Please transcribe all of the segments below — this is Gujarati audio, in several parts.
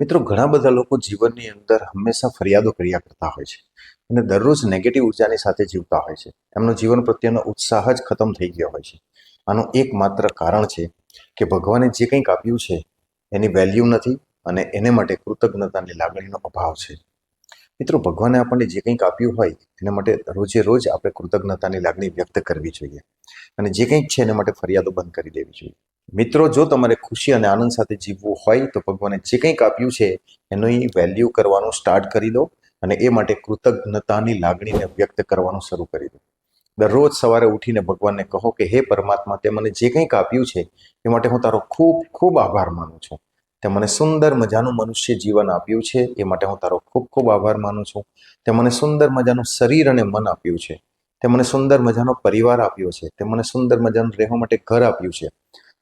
મિત્રો, ઘણા બધા લોકો જીવનની અંદર હંમેશા ફરિયાદો કર્યા કરતા હોય છે અને દરરોજ નેગેટિવ ઉર્જાની સાથે જીવતા હોય છે. એમનો જીવન પ્રત્યેનો ઉત્સાહ જ ખતમ થઈ ગયો હોય છે. આનું એકમાત્ર કારણ છે કે ભગવાને જે કંઈક આપ્યું છે, એની વેલ્યુ નથી અને એને માટે કૃતજ્ઞતાની લાગણીનો અભાવ છે. મિત્રો, ભગવાને આપણને જે કંઈક આપ્યું હોય, એના માટે રોજે રોજ આપણે કૃતજ્ઞતાની લાગણી વ્યક્ત કરવી જોઈએ. અને જે કંઈક છે, એના માટે ફરિયાદો બંધ કરી દેવી જોઈએ. મિત્રો, જો તમારે ખુશી અને આનંદ સાથે જીવવું હોય, તો ભગવાને જે કંઈક આપ્યું છે, એની વેલ્યુ કરવાનું સ્ટાર્ટ કરી દો અને એ માટે કૃતજ્ઞતાની લાગણીને વ્યક્ત કરવાનું શરૂ કરી દો. દરરોજ સવારે ઉઠીને ભગવાનને કહો કે, હે પરમાત્મા, તે મને જે કંઈક આપ્યું છે, એ માટે હું તારો ખૂબ ખૂબ આભાર માનું છું. તે મને સુંદર મજાનું મનુષ્ય જીવન આપ્યું છે, એ માટે હું તારો ખૂબ ખૂબ આભાર માનું છું. તે મને સુંદર મજાનું શરીર અને મન આપ્યું છે. તે મને સુંદર મજાનો પરિવાર આપ્યો છે. તે મને સુંદર મજાનું રહેવા માટે ઘર આપ્યું છે.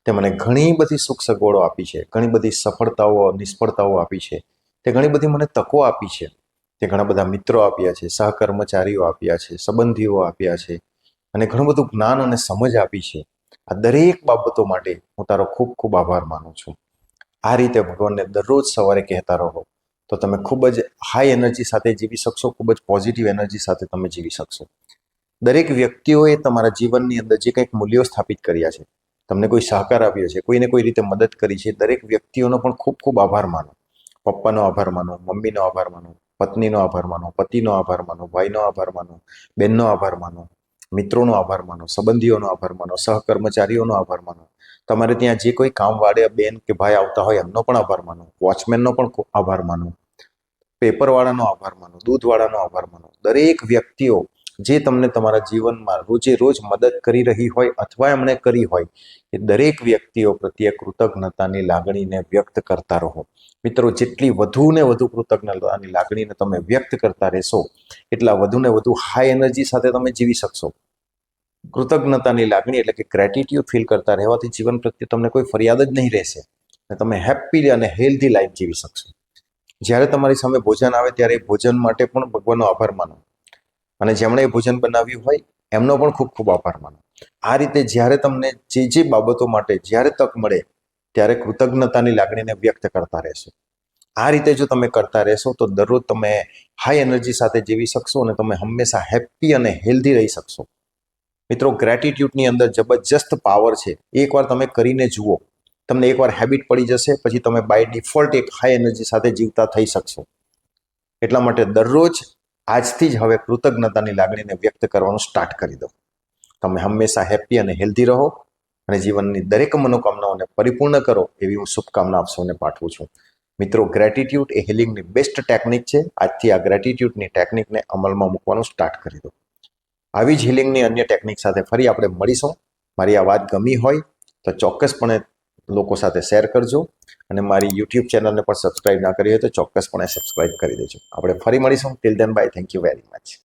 તે મને ઘણી બધી સુખ સગવડો આપી છે. ઘણી બધી સફળતાઓ, નિષ્ફળતાઓ આપી છે. તે ઘણી બધી મને તકો આપી છે. તે ઘણા બધા મિત્રો આપ્યા છે, સહકર્મચારીઓ આપ્યા છે, સંબંધીઓ આપ્યા છે અને ઘણું બધું જ્ઞાન અને સમજ આપી છે. આ દરેક બાબતો માટે હું તારો ખૂબ ખૂબ આભાર માનું છું. આ રીતે ભગવાનને દરરોજ સવારે કહેતા રહો. તો તમે ખૂબ જ હાઈ એનર્જી સાથે જીવી શકશો, ખૂબ જ પોઝિટિવ એનર્જી સાથે તમે જીવી શકશો. દરેક વ્યક્તિઓએ તમારા જીવનની અંદર જે કંઈક મૂલ્યો સ્થાપિત કર્યા છે, તમને કોઈ સહકાર આપ્યો છે, કોઈને કોઈ રીતે મદદ કરી છે, દરેક વ્યક્તિઓનો પણ ખૂબ ખૂબ આભાર માનો. પપ્પાનો આભાર માનો, મમ્મીનો આભાર માનો, પત્નીનો આભાર માનો, પતિનો આભાર માનો, ભાઈનો આભાર માનો, બેનનો આભાર માનો. મિત્રોનો આભાર માનો, સંબંધીઓનો આભાર માનો, સહકર્મચારીઓનો આભાર માનો. તમારે ત્યાં જે કોઈ કામવાળે બેન કે ભાઈ આવતા હોય એમનો પણ આભાર માનો. વોચમેનનો પણ આભાર માનો. પેપરવાળાનો આભાર માનો, દૂધવાળાનો આભાર માનો. દરેક વ્યક્તિઓ જે તમને તમારા જીવનમાં રોજે રોજ મદદ કરી રહી હોય અથવા એમણે કરી હોય, એ દરેક વ્યક્તિઓ પ્રત્યે કૃતજ્ઞતાની લાગણીને વ્યક્ત કરતા રહો. મિત્રો, જેટલી વધુ ને વધુ કૃતજ્ઞતાની લાગણીને તમે વ્યક્ત કરતા રહેશો, એટલા વધુ ને વધુ હાઈ એનર્જી સાથે તમે જીવી શકશો. કૃતજ્ઞતાની લાગણી એટલે કે ગ્રેટિટ્યુડ ફીલ કરતા રહેવાથી જીવન પ્રત્યે તમને કોઈ ફરિયાદ જ નહીં રહેશે અને તમે હેપી અને હેલ્ધી લાઈફ જીવી શકશો. જ્યારે તમારી સામે ભોજન આવે ત્યારે એ ભોજન માટે પણ ભગવાનનો આભાર માનો. અને જેમણે એ ભોજન બનાવ્યું હોય, એમનો પણ ખૂબ ખૂબ આભાર માનો. આ રીતે જ્યારે તમને જે જે બાબતો માટે જ્યારે તક મળે, ત્યારે કૃતજ્ઞતાની લાગણીને વ્યક્ત કરતા રહેશો. આ રીતે જો તમે કરતા રહેશો, તો દરરોજ તમે હાઈ એનર્જી સાથે જીવી શકશો અને તમે હંમેશા હેપી અને હેલ્ધી રહી શકશો. મિત્રો ગ્રેટિટ્યૂડની અંદર જબરજસ્ત પાવર છે. એકવાર તમે કરીને જુઓ, તમને એકવાર હેબિટ પડી જશે, પછી તમે બાય ડિફોલ્ટ એક હાઈ એનર્જી સાથે જીવતા થઈ શકશો. એટલા માટે દરરોજ આજથી જ હવે કૃતજ્ઞતાની લાગણીને વ્યક્ત કરવાનું સ્ટાર્ટ કરી દો. તમે હંમેશા હેપી અને હેલ્ધી રહો અને જીવનની દરેક મનોકામનાઓને પરિપૂર્ણ કરો એવી હું શુભકામના આપ સૌને પાઠવું છું. મિત્રો ગ્રેટિટ્યૂડ એ હિલિંગની બેસ્ટ ટેકનિક છે. આજથી આ ગ્રેટિટ્યૂડની ટેકનિકને અમલમાં મૂકવાનું સ્ટાર્ટ કરી દો. આવી જ હિલિંગની અન્ય ટેકનિક સાથે ફરી આપણે મળીશું. મારી આ વાત ગમી હોય તો ચોક્કસપણે લોકો સાથે શેર કરજો અને મારી યુટ્યુબ ચેનલને પણ સબસ્ક્રાઇબ ના કરી હોય તો ચોક્કસપણે સબસ્ક્રાઇબ કરી દેજો. આપણે ફરી મળીશું. Till then bye thank you very much